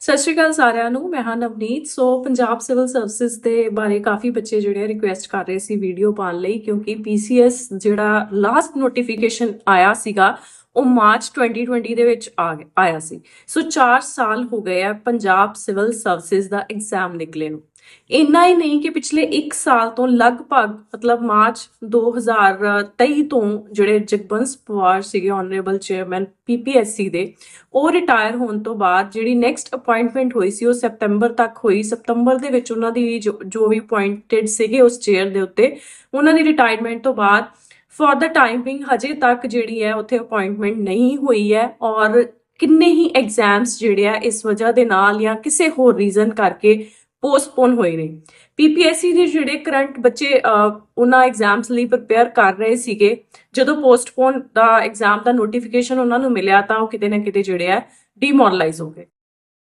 ਸਤਿ ਸ਼੍ਰੀ ਅਕਾਲ ਸਾਰਿਆਂ ਨੂੰ, ਮੈਂ ਹਾਂ Navneet. So Punjab civil services ਦੇ ਬਾਰੇ ਕਾਫੀ ਬੱਚੇ ਜਿਹੜੇ ਰਿਕੁਐਸਟ ਕਰ ਰਹੇ ਸੀ ਵੀਡੀਓ ਪਾਉਣ ਲਈ, ਕਿਉਂਕਿ ਪੀਸੀਐਸ ਜਿਹੜਾ ਲਾਸਟ ਨੋਟੀਫਿਕੇਸ਼ਨ ਆਇਆ ਸੀਗਾ, ਉਹ ਮਾਰਚ 2020 ਦੇ ਵਿੱਚ ਆ ਗਿਆ- ਆਇਆ ਸੀ। ਸੋ 4 ਸਾਲ ਹੋ ਗਏ ਆ ਪੰਜਾਬ ਸਿਵਲ ਸਰਵਿਸਿਜ਼ ਦਾ ਐਗਜ਼ਾਮ ਨਿਕਲੇ ਨੂੰ। ਇੰਨਾ ਹੀ ਨਹੀਂ ਕਿ ਪਿਛਲੇ 1 ਸਾਲ ਤੋਂ ਲਗਭਗ, ਮਤਲਬ ਮਾਰਚ 2023 ਤੋਂ ਜਿਹੜੇ ਜਗਬੰਸ ਪਵਾਰ ਸੀਗੇ ਆਨਰੇਬਲ ਚੇਅਰਮੈਨ ਪੀਪੀਐਸਸੀ ਦੇ, ਉਹ ਰਿਟਾਇਰ ਹੋਣ ਤੋਂ ਬਾਅਦ ਜਿਹੜੀ ਨੈਕਸਟ ਅਪਾਇੰਟਮੈਂਟ ਹੋਈ ਸੀ, ਉਹ ਸਤੰਬਰ ਤੱਕ ਹੋਈ। ਸਤੰਬਰ ਦੇ ਵਿੱਚ ਉਹਨਾਂ ਦੀ ਜੋ ਜੋ ਵੀ ਅਪਾਇੰਟਡ ਸੀਗੇ ਉਸ ਚੇਅਰ ਦੇ ਉੱਤੇ, ਉਹਨਾਂ ਦੀ ਰਿਟਾਇਰਮੈਂਟ ਤੋਂ ਬਾਅਦ ਫॉर ਦਾ ਟਾਈਮਿੰਗ ਹਜੇ ਤੱਕ ਜਿਹੜੀ ਹੈ, ਉੱਥੇ ਅਪਾਇੰਟਮੈਂਟ ਨਹੀਂ ਹੋਈ ਹੈ ਔਰ ਕਿੰਨੇ ਹੀ ਐਗਜ਼ਾਮਸ ਜਿਹੜੇ ਆ, ਇਸ ਵਜ੍ਹਾ ਦੇ ਨਾਲ ਜਾਂ ਕਿਸੇ ਹੋਰ ਰੀਜ਼ਨ ਕਰਕੇ ਪੋਸਟਪੋਨ ਹੋਏ ਨੇ ਪੀਪੀਐਸਸੀ ਦੇ ਜਿਹੜੇ ਕਰੰਟ ਬੱਚੇ ਉਹਨਾਂ ਐਗਜ਼ਾਮਸ ਲਈ ਪ੍ਰਪੇਅਰ ਕਰ ਰਹੇ ਸੀਗੇ, ਜਦੋਂ ਪੋਸਟਪੋਨ ਦਾ ਐਗਜ਼ਾਮ ਦਾ ਨੋਟੀਫਿਕੇਸ਼ਨ ਉਹਨਾਂ ਨੂੰ ਮਿਲਿਆ ਤਾਂ ਉਹ ਕਿਤੇ ਨਾ ਕਿਤੇ ਜਿਹੜੇ ਆ ਡੀਮੋਰਲਾਈਜ਼ ਹੋ ਗਏ।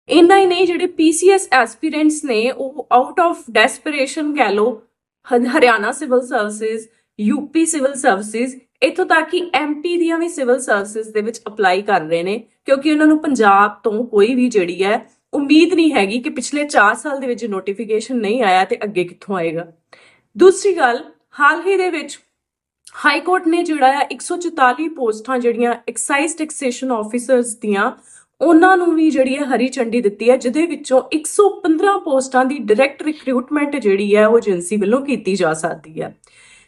ਇੰਨਾ ਹੀ ਨਹੀਂ, ਜਿਹੜੇ ਪੀਸੀਐਸ ਐਸਪੀਰੈਂਟਸ ਨੇ, ਉਹ ਆਊਟ ਆਫ ਡੈਸਪਰੇਸ਼ਨ ਕਹਿ ਲੋ Haryana civil services UP civil services ਇਥੋਂ ਤੱਕ ਕਿ ਐਮਪੀ ਦੀਆਂ ਵੀ ਸਿਵਲ ਸਰਵਿਸਿਜ਼ ਦੇ ਵਿੱਚ ਅਪਲਾਈ ਕਰ ਰਹੇ ਨੇ, ਕਿਉਂਕਿ ਉਹਨਾਂ ਨੂੰ ਪੰਜਾਬ ਤੋਂ ਕੋਈ ਵੀ ਜਿਹੜੀ ਹੈ ਉਮੀਦ ਨਹੀਂ ਹੈਗੀ ਕਿ ਪਿਛਲੇ 4 ਸਾਲ ਦੇ ਵਿੱਚ ਨੋਟੀਫਿਕੇਸ਼ਨ ਨਹੀਂ ਆਇਆ ਤੇ ਅੱਗੇ ਕਿੱਥੋਂ ਆਏਗਾ। ਦੂਸਰੀ ਗੱਲ, ਹਾਲ ਹੀ ਦੇ ਵਿੱਚ ਹਾਈ ਕੋਰਟ ਨੇ ਜਿਹੜਾ ਆ 144 ਪੋਸਟਾਂ ਜਿਹੜੀਆਂ ਐਕਸਾਈਜ਼ ਟੈਕਸੇਸ਼ਨ ਆਫੀਸਰਸ ਦੀਆਂ, ਉਹਨਾਂ ਨੂੰ ਵੀ ਜਿਹੜੀ ਹੈ ਹਰੀ ਝੰਡੀ ਦਿੱਤੀ ਹੈ ਜਿਹਦੇ ਵਿੱਚੋਂ 115 ਪੋਸਟਾਂ ਦੀ ਡਾਇਰੈਕਟ ਰਿਕਰੂਟਮੈਂਟ ਜਿਹੜੀ ਹੈ ਉਹ ਏਜੰਸੀ ਵੱਲੋਂ ਕੀਤੀ ਜਾ ਸਕਦੀ ਹੈ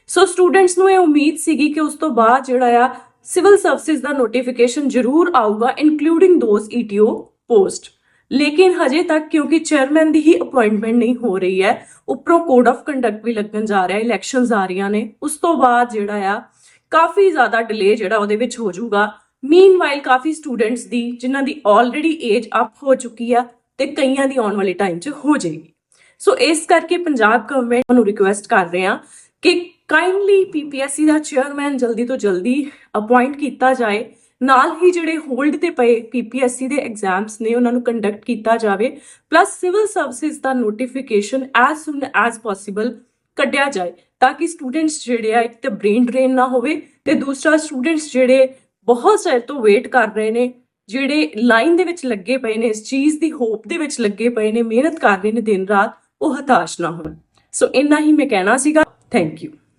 ਸੋ ਸਟੂਡੈਂਟਸ ਨੂੰ ਇਹ ਉਮੀਦ ਸੀਗੀ ਕਿ ਉਸ ਤੋਂ ਬਾਅਦ ਜਿਹੜਾ ਆ ਸਿਵਲ ਸਰਵਿਸਿਜ਼ ਦਾ ਨੋਟੀਫਿਕੇਸ਼ਨ ਜ਼ਰੂਰ ਆਊਗਾ ਇਨਕਲੂਡਿੰਗ ਦੋਸ ਈਟੀਓ ਪੋਸਟ ਲੇਕਿਨ ਹਜੇ ਤੱਕ ਕਿਉਂਕਿ ਚੇਅਰਮੈਨ ਦੀ ਹੀ ਅਪਾਇੰਟਮੈਂਟ ਨਹੀਂ ਹੋ ਰਹੀ ਹੈ, ਉੱਪਰੋਂ ਕੋਡ ਆਫ ਕੰਡਕਟ ਵੀ ਲੱਗਣ ਜਾ ਰਿਹਾ ਹੈ ਇਲੈਕਸ਼ਨਸ ਆ ਰਹੀਆਂ ਨੇ, ਉਸ ਤੋਂ ਬਾਅਦ ਜਿਹੜਾ ਆ, ਕਾਫੀ ਜ਼ਿਆਦਾ ਡਿਲੇ ਜਿਹੜਾ ਉਹਦੇ ਵਿੱਚ ਹੋ ਜਾਊਗਾ। ਮੀਨਵਾਈਲ ਕਾਫੀ ਸਟੂਡੈਂਟਸ ਦੀ, ਜਿਨ੍ਹਾਂ ਦੀ ਆਲਰੇਡੀ ਏਜ ਅਪ ਹੋ ਚੁੱਕੀ ਆ ਤੇ ਕਈਆਂ ਦੀ ਆਉਣ ਵਾਲੇ ਟਾਈਮ 'ਚ ਹੋ ਜਾਏਗੀ। ਸੋ ਇਸ ਕਰਕੇ ਪੰਜਾਬ ਗਵਰਨਮੈਂਟ ਨੂੰ ਰਿਕੁਐਸਟ ਕਰ ਰਹੇ ਆ ਕਿ ਕਾਈਂਡਲੀ ਪੀਪੀਐਸਸੀ ਦਾ ਚੇਅਰਮੈਨ ਜਲਦੀ ਤੋਂ ਜਲਦੀ ਅਪਾਇੰਟ ਕੀਤਾ ਜਾਏ। ਨਾਲ ਹੀ ਜਿਹੜੇ ਹੋਲਡ ਤੇ ਪਏ ਪੀਪੀਐਸਸੀ ਦੇ ਐਗਜ਼ਾਮਸ ਨੇ ਉਹਨਾਂ ਨੂੰ ਕੰਡਕਟ ਕੀਤਾ ਜਾਵੇ ਪਲੱਸ ਸਿਵਲ ਸਰਵਿਸਿਜ਼ ਦਾ notification as soon as possible ਕੱਢਿਆ ਜਾਏ, ਤਾਂ ਕਿ ਸਟੂਡੈਂਟਸ ਜਿਹੜੇ ਆ, ਇੱਕ ਤਾਂ ਬ੍ਰੇਨ ਡਰੇਨ ਨਾ ਹੋਵੇ ਤੇ ਦੂਸਰਾ ਸਟੂਡੈਂਟਸ ਜਿਹੜੇ ਬਹੁਤ ਚਿਰ ਤੋਂ ਵੇਟ ਕਰ ਰਹੇ ਨੇ, ਜਿਹੜੇ ਲਾਈਨ ਦੇ ਵਿੱਚ ਲੱਗੇ ਪਏ ਨੇ, ਇਸ ਚੀਜ਼ ਦੀ ਹੋਪ ਦੇ ਵਿੱਚ ਲੱਗੇ ਪਏ ਨੇ, ਮਿਹਨਤ ਕਰ ਰਹੇ ਨੇ ਦਿਨ ਰਾਤ, ਉਹ ਹਤਾਸ਼ ਨਾ ਹੋਣ। ਸੋ ਇੰਨਾ ਹੀ ਮੈਂ ਕਹਿਣਾ ਸੀਗਾ। Thank you